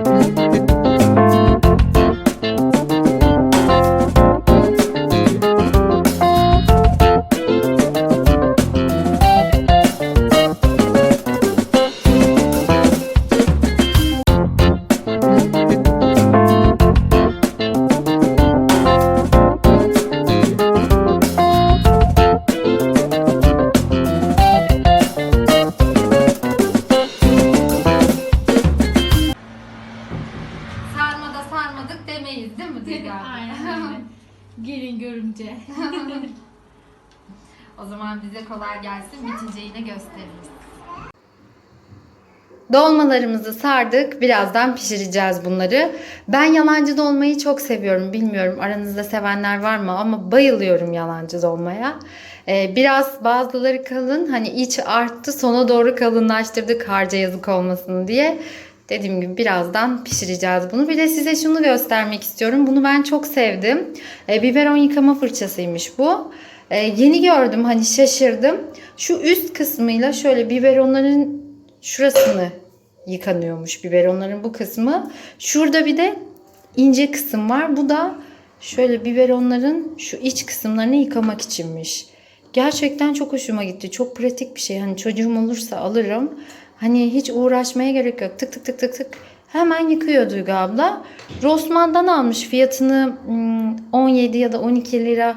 Bye. O zaman bize kolay gelsin. Bitince yine gösteririz. Dolmalarımızı sardık. Birazdan pişireceğiz bunları. Ben yalancı dolmayı çok seviyorum. Bilmiyorum aranızda sevenler var mı ama bayılıyorum yalancı dolmaya. Ee, biraz bazıları kalın. Hani iç arttı. Sona doğru kalınlaştırdık harca yazık olmasın diye. Dediğim gibi birazdan pişireceğiz bunu. Bir de size şunu göstermek istiyorum. Bunu ben çok sevdim. Ee, biberon yıkama fırçasıymış bu. Ee, yeni gördüm hani şaşırdım. Şu üst kısmıyla şöyle biberonların şurasını yıkanıyormuş biberonların bu kısmı. Şurada bir de ince kısım var. Bu da şöyle biberonların şu iç kısımlarını yıkamak içinmiş. Gerçekten çok hoşuma gitti. Çok pratik bir şey. Hani çocuğum olursa alırım. Hani hiç uğraşmaya gerek yok. Tık tık tık tık tık. Hemen yıkıyor Duygu abla. Rossmann'dan almış fiyatını hmm, 17 ya da 12 lira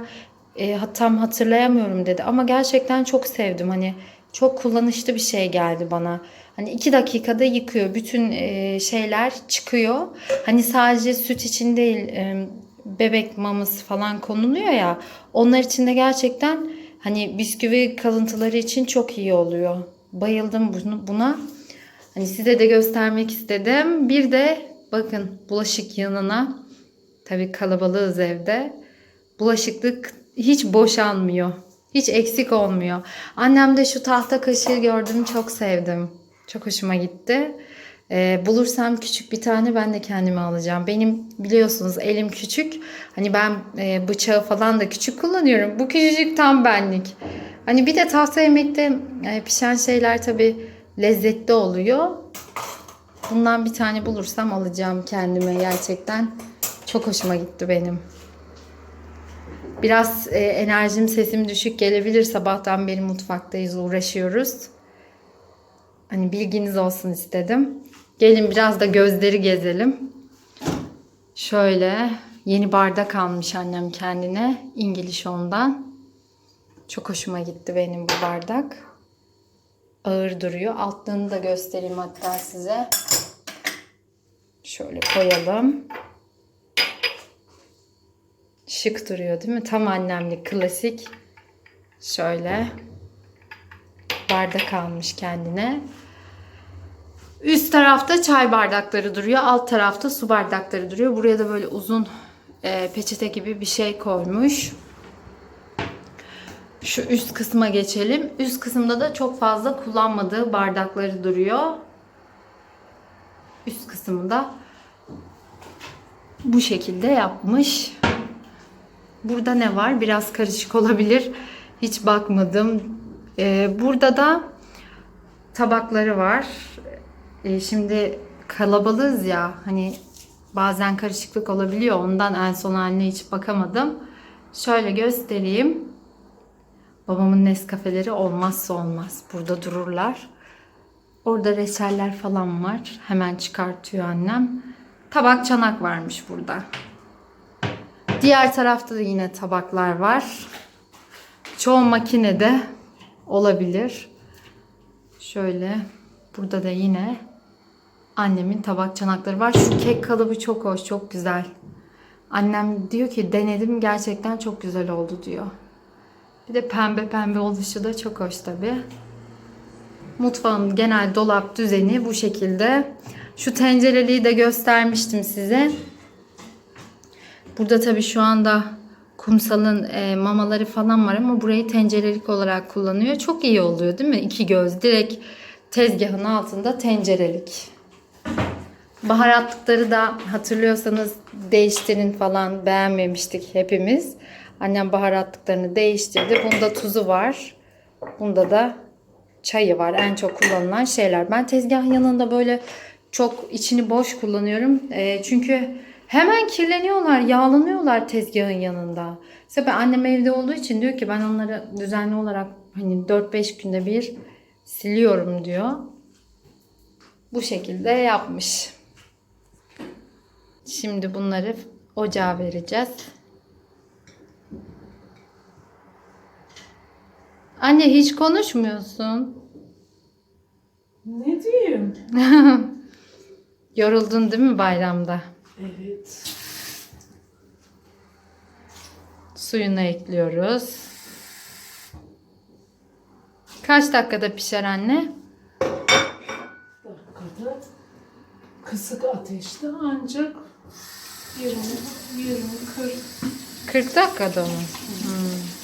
e, tam hatırlayamıyorum dedi. Ama gerçekten çok sevdim. Hani çok kullanışlı bir şey geldi bana. Hani iki dakikada yıkıyor. Bütün e, şeyler çıkıyor. Hani sadece süt için değil e, bebek maması falan konuluyor ya. Onlar için de gerçekten hani bisküvi kalıntıları için çok iyi oluyor. Bayıldım bunu, buna. Hani size de göstermek istedim. Bir de bakın bulaşık yanına. Tabii kalabalığız evde. Bulaşıklık hiç boşanmıyor. Hiç eksik olmuyor. Annem de şu tahta kaşığı gördüm çok sevdim. Çok hoşuma gitti. Ee, bulursam küçük bir tane ben de kendime alacağım. Benim biliyorsunuz elim küçük. Hani ben e, bıçağı falan da küçük kullanıyorum. Bu küçücük tam benlik. Hani bir de tahta yemekte e, pişen şeyler tabii lezzetli oluyor. Bundan bir tane bulursam alacağım kendime gerçekten. Çok hoşuma gitti benim. Biraz e, enerjim sesim düşük gelebilir. Sabahtan beri mutfaktayız uğraşıyoruz. Hani bilginiz olsun istedim. Gelin biraz da gözleri gezelim. Şöyle yeni bardak almış annem kendine. İngiliz ondan. Çok hoşuma gitti benim bu bardak. Ağır duruyor. Altlığını da göstereyim hatta size. Şöyle koyalım. Şık duruyor değil mi? Tam annemlik klasik. Şöyle bardak almış kendine. Üst tarafta çay bardakları duruyor. Alt tarafta su bardakları duruyor. Buraya da böyle uzun e, peçete gibi bir şey koymuş. Şu üst kısma geçelim. Üst kısımda da çok fazla kullanmadığı bardakları duruyor. Üst kısmında bu şekilde yapmış. Burada ne var? Biraz karışık olabilir. Hiç bakmadım. Ee, burada da tabakları var. Ee, şimdi kalabalığız ya. Hani bazen karışıklık olabiliyor. Ondan en son haline hiç bakamadım. Şöyle göstereyim. Babamın Nescafeleri olmazsa olmaz. Burada dururlar. Orada reçeller falan var. Hemen çıkartıyor annem. Tabak çanak varmış burada. Diğer tarafta da yine tabaklar var. Çoğu makinede olabilir. Şöyle burada da yine annemin tabak çanakları var. Şu kek kalıbı çok hoş, çok güzel. Annem diyor ki denedim gerçekten çok güzel oldu diyor. Bir de pembe pembe oluşu da çok hoş tabi. Mutfağın genel dolap düzeni bu şekilde. Şu tencereliği de göstermiştim size. Burada tabii şu anda kumsalın e, mamaları falan var ama burayı tencerelik olarak kullanıyor. Çok iyi oluyor değil mi? İki göz direkt tezgahın altında tencerelik. Baharatlıkları da hatırlıyorsanız değiştirin falan beğenmemiştik hepimiz. Annem baharatlıklarını değiştirdi. Bunda tuzu var. Bunda da çayı var. En çok kullanılan şeyler. Ben tezgah yanında böyle çok içini boş kullanıyorum. E, çünkü hemen kirleniyorlar, yağlanıyorlar tezgahın yanında. İşte ben annem evde olduğu için diyor ki ben onları düzenli olarak hani 4-5 günde bir siliyorum diyor. Bu şekilde yapmış. Şimdi bunları ocağa vereceğiz. Anne hiç konuşmuyorsun. Ne diyeyim? Yoruldun değil mi bayramda? Evet. Suyunu ekliyoruz. Kaç dakikada pişer anne? Dakikada kısık ateşte ancak 20, 20, 40 40 dakikada mı? Hmm.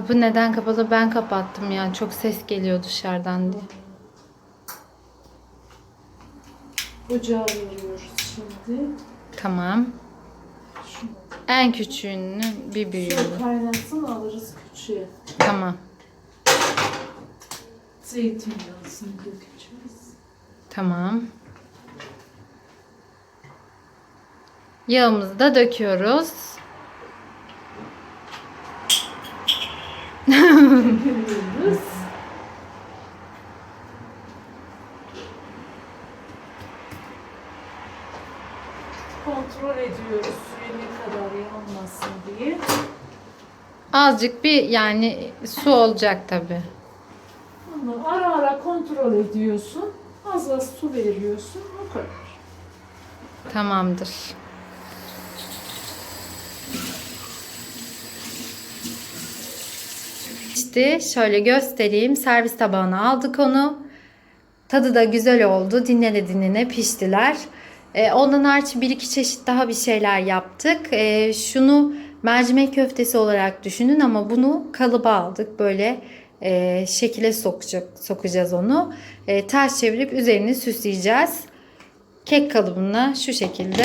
Kapı neden kapalı? Ben kapattım ya. Çok ses geliyor dışarıdan diye. ocağa veriyoruz şimdi. Tamam. Şunu En küçüğünü bir büyüğünü. şöyle kaynasın alırız küçüğe. Tamam. Zeytinyağısını dökeceğiz. Tamam. Yağımızı da döküyoruz. Döküyoruz. Kontrol ediyoruz suyu ne kadar yanmasın diye. Azıcık bir yani su olacak tabi. Onu ara ara kontrol ediyorsun. Az az su veriyorsun. O kadar. Tamamdır. İşte şöyle göstereyim. Servis tabağına aldık onu. Tadı da güzel oldu. Dinlene dinlene piştiler. Ee, ondan hariç bir iki çeşit daha bir şeyler yaptık. Ee, şunu mercimek köftesi olarak düşünün ama bunu kalıba aldık. Böyle e, şekile sokacak, sokacağız onu. E, ters çevirip üzerini süsleyeceğiz kek kalıbına şu şekilde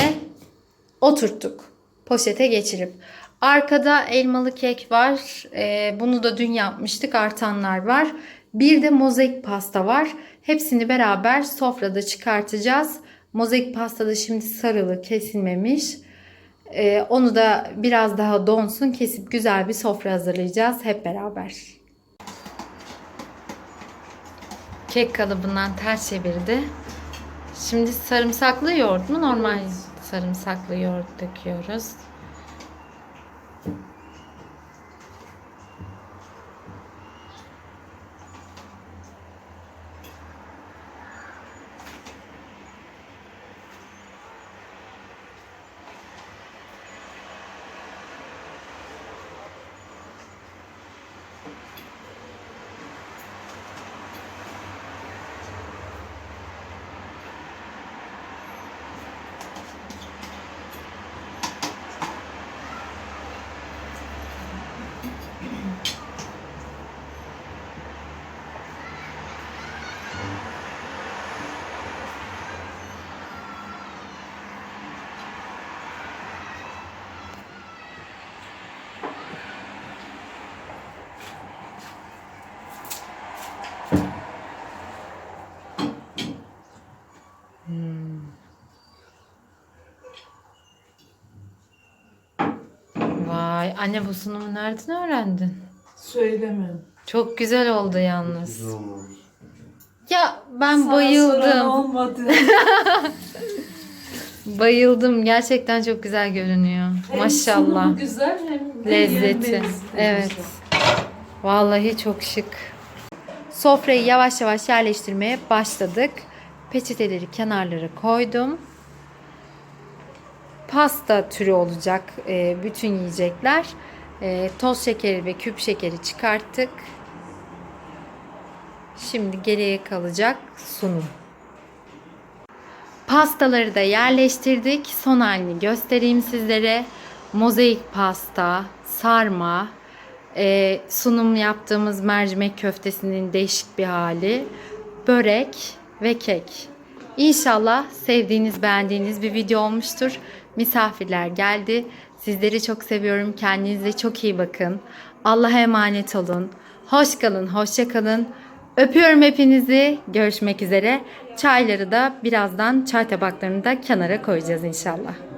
oturttuk. Poşete geçirip. Arkada elmalı kek var. Ee, bunu da dün yapmıştık. Artanlar var. Bir de mozaik pasta var. Hepsini beraber sofrada çıkartacağız. Mozaik pasta da şimdi sarılı kesilmemiş. Ee, onu da biraz daha donsun kesip güzel bir sofra hazırlayacağız hep beraber. Kek kalıbından ters çevirdi. Şimdi sarımsaklı yoğurt mu normal sarımsaklı yoğurt döküyoruz. Vay anne bu sunumu nereden öğrendin? Söylemem. Çok güzel oldu yalnız. Güzel olmamış. Ya ben Sana bayıldım. olmadı. Bayıldım. Gerçekten çok güzel görünüyor. Hem Maşallah. sunumu güzel hem de Lezzeti. de Evet. güzel. Vallahi çok şık. Sofrayı yavaş yavaş yerleştirmeye başladık. Peçeteleri kenarlara koydum. Pasta türü olacak e, bütün yiyecekler. E, toz şekeri ve küp şekeri çıkarttık. Şimdi geriye kalacak sunum. Pastaları da yerleştirdik. Son halini göstereyim sizlere. Mozaik pasta, sarma, e, sunum yaptığımız mercimek köftesinin değişik bir hali, börek ve kek. İnşallah sevdiğiniz, beğendiğiniz bir video olmuştur. misafirler geldi. Sizleri çok seviyorum. Kendinize çok iyi bakın. Allah'a emanet olun. Hoş kalın, hoşça kalın. Öpüyorum hepinizi. Görüşmek üzere. Çayları da birazdan çay tabaklarını da kenara koyacağız inşallah.